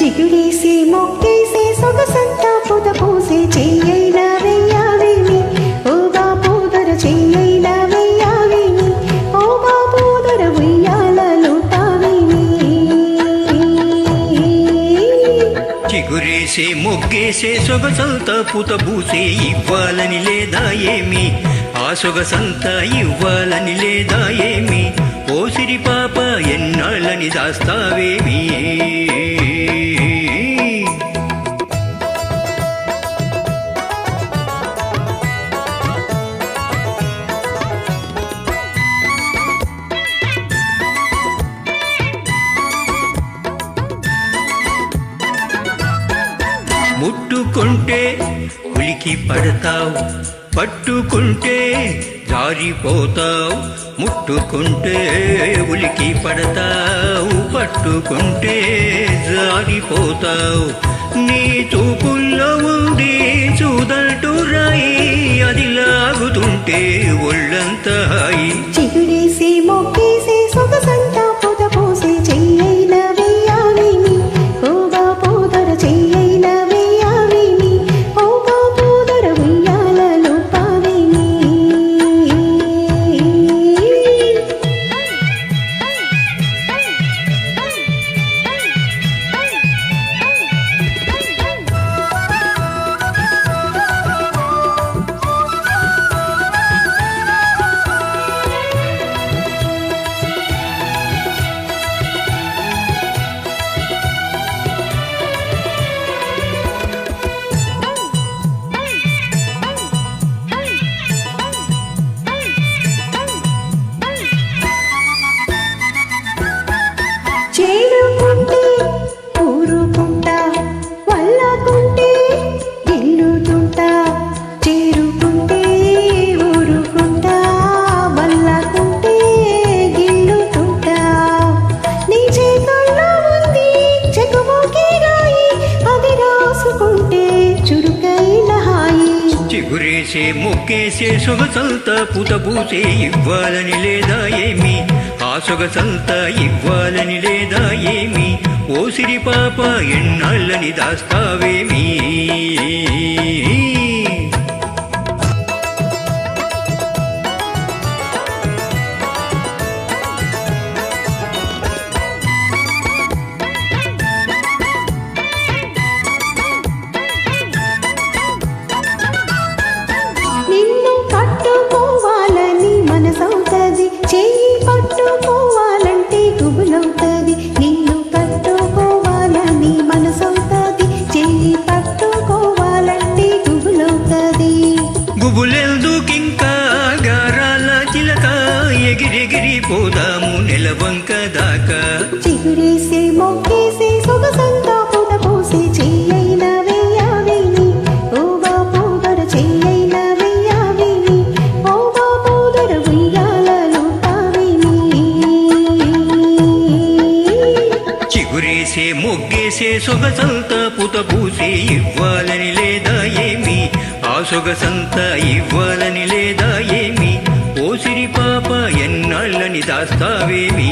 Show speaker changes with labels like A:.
A: చిగురేసి మొక్కేసి సొగసంతా పొద పూసే చెయ్యైనా వెయ్యావేమి? ఓ బాపూదర చెయ్యైనా వెయ్యావేమి? ఓ బాపూదర ఉయ్యాలలో తావేమి
B: చిగురేసే మొగ్గేసే సొగసంతా పుతబూసే ఇవ్వాలని లేదా ఏమి? ఆ సొగసంతా ఇవ్వాలని లేదా ఏమి? ఓ సిరి పాప ఎన్నాళ్ళని దాస్తావేమి? పట్టుకుంటే ఉలికి పడతావు. పట్టుకుంటే జారిపోతావు. ముట్టుకుంటే ఉలికి పడతావు. పట్టుకుంటే జారిపోతావు. నీ చూపుల్లో ఉండి చూదట్టు రాయి అది లాగుతుంటే ఒళ్ళంతా
A: చిగురేసే మొక్కేసే సొగసంతా
B: పుతపూసే ఇవ్వాలని లేదా ఏమి? ఆ సొగసంతా ఇవ్వాలని లేదా ఏమి? ఓసిరి పాప ఎన్నాళ్ళని దాస్తావేమీ?
A: పట్టుకోవాలంటే గుబులవుతుంది. నిన్ను పట్టుకోవాలని మనసవుతుంది. చెయ్యి పట్టుకోవాలంటే గుబులవుతుంది.
B: గుబులెందుకింకా? గారాల చిలక ఎగిరెగిరి పోదాము నెలవంక దాకా
A: చిగురేసి మొక్కేసి సొగసంతా సొగసంత పుత పూసి
B: ఇవ్వాలని లేదా ఏమి? ఆ సొగసంత ఇవ్వాలని లేదా ఏమి? ఓసిరి పాప ఎన్నాళ్ళని దాస్తావేమి?